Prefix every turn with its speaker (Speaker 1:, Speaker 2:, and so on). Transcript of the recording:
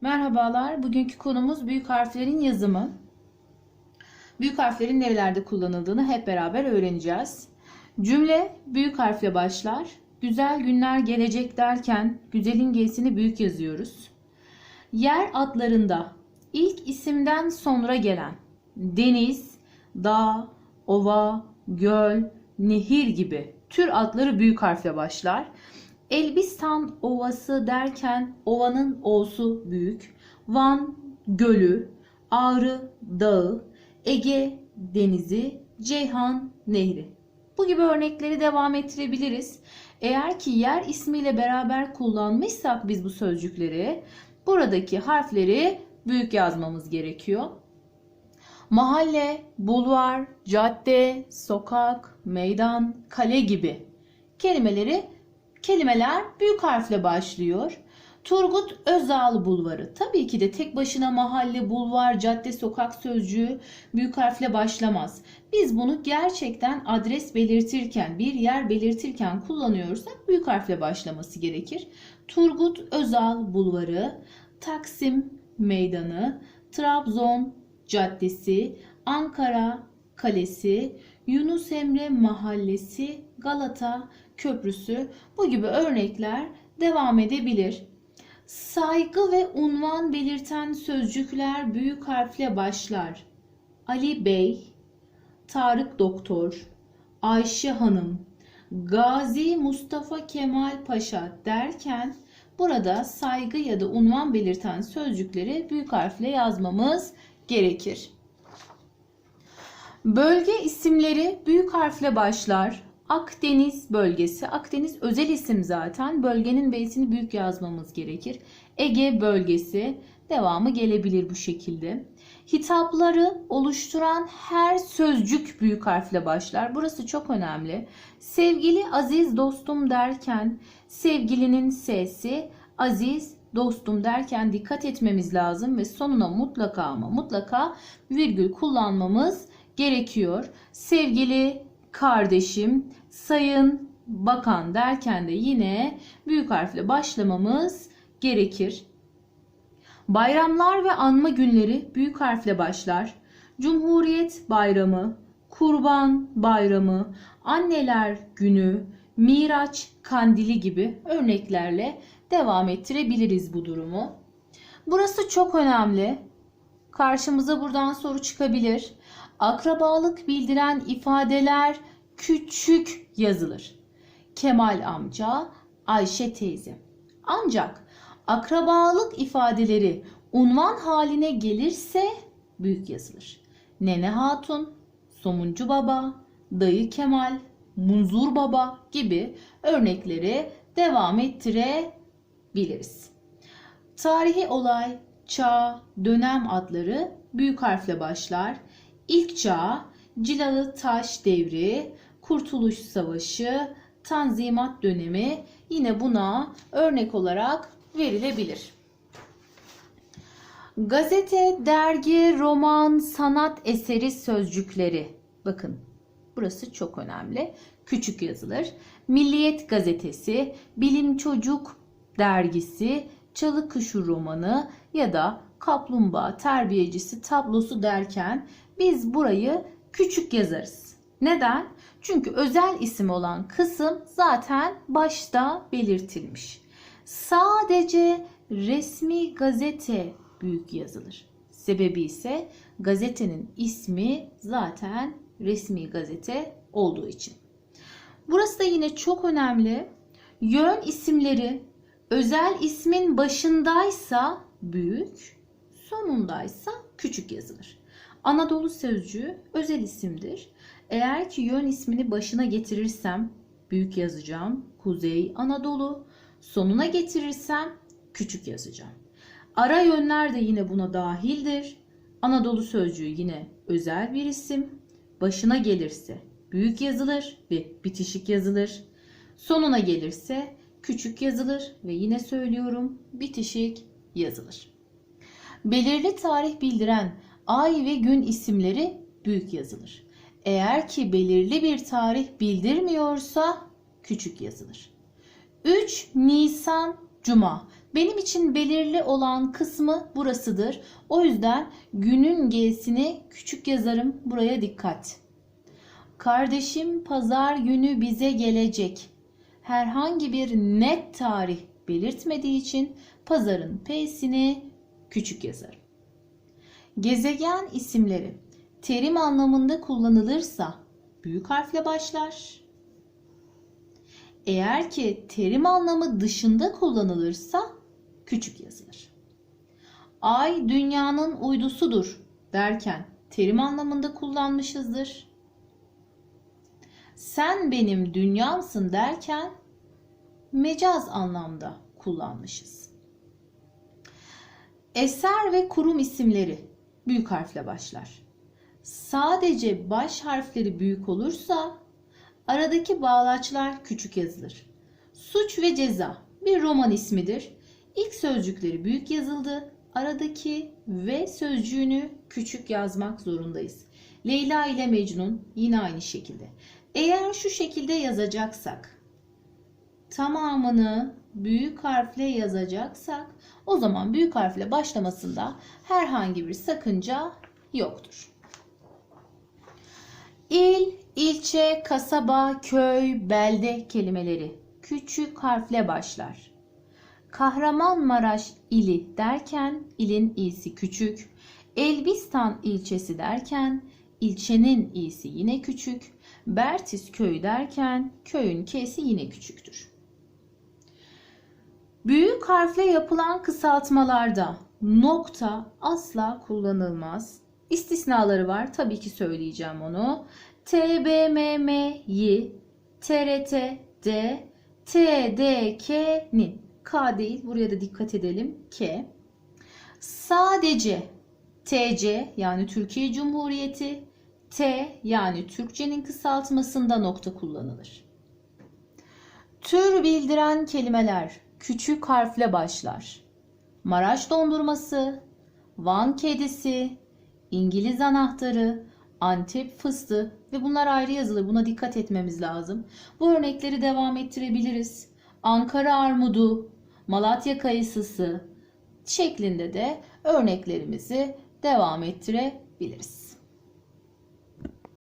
Speaker 1: Merhabalar. Bugünkü konumuz büyük harflerin yazımı. Büyük harflerin nerelerde kullanıldığını hep beraber öğreneceğiz. Cümle büyük harfle başlar. Güzel günler gelecek derken güzelin G'sini büyük yazıyoruz. Yer adlarında ilk isimden sonra gelen deniz, dağ, ova, göl, nehir gibi tür adları büyük harfle başlar. Elbistan Ovası derken ovanın o'su büyük. Van Gölü, Ağrı Dağı, Ege Denizi, Ceyhan Nehri. Bu gibi örnekleri devam ettirebiliriz. Eğer ki yer ismiyle beraber kullanmışsak biz bu sözcükleri buradaki harfleri büyük yazmamız gerekiyor. Mahalle, bulvar, cadde, sokak, meydan, kale gibi kelimeleri kelimeler büyük harfle başlıyor. Turgut Özal Bulvarı. Tabii ki de tek başına mahalle, bulvar, cadde, sokak sözcüğü büyük harfle başlamaz. Biz bunu gerçekten adres belirtirken, bir yer belirtirken kullanıyorsak büyük harfle başlaması gerekir. Turgut Özal Bulvarı, Taksim Meydanı, Trabzon Caddesi, Ankara Kalesi, Yunus Emre Mahallesi, Galata Köprüsü bu gibi örnekler devam edebilir. Saygı ve unvan belirten sözcükler büyük harfle başlar. Ali Bey, Tarık Doktor, Ayşe Hanım, Gazi Mustafa Kemal Paşa derken burada saygı ya da unvan belirten sözcükleri büyük harfle yazmamız gerekir. Bölge isimleri büyük harfle başlar. Akdeniz bölgesi. Akdeniz özel isim zaten. Bölgenin B'sini büyük yazmamız gerekir. Ege bölgesi. Devamı gelebilir bu şekilde. Hitapları oluşturan her sözcük büyük harfle başlar. Burası çok önemli. Sevgili aziz dostum derken sevgilinin sesi aziz dostum derken dikkat etmemiz lazım ve sonuna mutlaka ama mutlaka virgül kullanmamız gerekiyor. Sevgili kardeşim, sayın bakan derken de yine büyük harfle başlamamız gerekir. Bayramlar ve anma günleri büyük harfle başlar. Cumhuriyet Bayramı, Kurban Bayramı, Anneler Günü, Miraç Kandili gibi örneklerle devam ettirebiliriz bu durumu. Burası çok önemli. Karşımıza buradan soru çıkabilir. Akrabalık bildiren ifadeler küçük yazılır. Kemal amca, Ayşe teyze. Ancak akrabalık ifadeleri unvan haline gelirse büyük yazılır. Nene Hatun, Somuncu Baba, Dayı Kemal, Munzur Baba gibi örnekleri devam ettirebiliriz. Tarihi olay, çağ, dönem adları büyük harfle başlar. İlk çağ, Cilalı Taş Devri, Kurtuluş Savaşı, Tanzimat dönemi yine buna örnek olarak verilebilir. Gazete, dergi, roman, sanat eseri sözcükleri. Bakın burası çok önemli. Küçük yazılır. Milliyet gazetesi, Bilim Çocuk dergisi, Çalı Kuşu romanı ya da Kaplumbağa terbiyecisi tablosu derken biz burayı küçük yazarız. Neden? Çünkü özel isim olan kısım zaten başta belirtilmiş. Sadece resmi gazete büyük yazılır. Sebebi ise gazetenin ismi zaten resmi gazete olduğu için. Burası da yine çok önemli. Yön isimleri özel ismin başındaysa büyük, sonundaysa küçük yazılır. Anadolu sözcüğü özel isimdir. Eğer ki yön ismini başına getirirsem büyük yazacağım. Kuzey Anadolu. Sonuna getirirsem küçük yazacağım. Ara yönler de yine buna dahildir. Anadolu sözcüğü yine özel bir isim. Başına gelirse büyük yazılır ve bitişik yazılır. Sonuna gelirse küçük yazılır ve yine söylüyorum bitişik yazılır. Belirli tarih bildiren ay ve gün isimleri büyük yazılır. Eğer ki belirli bir tarih bildirmiyorsa küçük yazılır. 3 Nisan cuma. Benim için belirli olan kısmı burasıdır. O yüzden günün G'sini küçük yazarım. Buraya dikkat. Kardeşim pazar günü bize gelecek. Herhangi bir net tarih belirtmediği için pazarın P'sini küçük yazarım. Gezegen isimleri terim anlamında kullanılırsa büyük harfle başlar. Eğer ki terim anlamı dışında kullanılırsa küçük yazılır. Ay dünyanın uydusudur derken terim anlamında kullanmışızdır. Sen benim dünyamsın derken mecaz anlamda kullanmışız. Eser ve kurum isimleri büyük harfle başlar. Sadece baş harfleri büyük olursa aradaki bağlaçlar küçük yazılır. Suç ve ceza bir roman ismidir. İlk sözcükleri büyük yazıldı. Aradaki ve sözcüğünü küçük yazmak zorundayız. Leyla ile Mecnun yine aynı şekilde. Eğer şu şekilde yazacaksak tamamını büyük harfle yazacaksak o zaman büyük harfle başlamasında herhangi bir sakınca yoktur. İl, ilçe, kasaba, köy, belde kelimeleri küçük harfle başlar. Kahramanmaraş ili derken ilin i'si küçük. Elbistan ilçesi derken ilçenin i'si yine küçük. Bertis köyü derken köyün k'si yine küçüktür. Büyük harfle yapılan kısaltmalarda nokta asla kullanılmaz. İstisnaları var. Tabii ki söyleyeceğim onu. TBMM'yi TRT D TDK'nin K değil. Buraya da dikkat edelim. K. Sadece TC yani Türkiye Cumhuriyeti T yani Türkçenin kısaltmasında nokta kullanılır. Tür bildiren kelimeler küçük harfle başlar. Maraş dondurması, Van kedisi, İngiliz anahtarı, Antep fıstığı ve bunlar ayrı yazılır. Buna dikkat etmemiz lazım. Bu örnekleri devam ettirebiliriz. Ankara armudu, Malatya kayısısı şeklinde de örneklerimizi devam ettirebiliriz.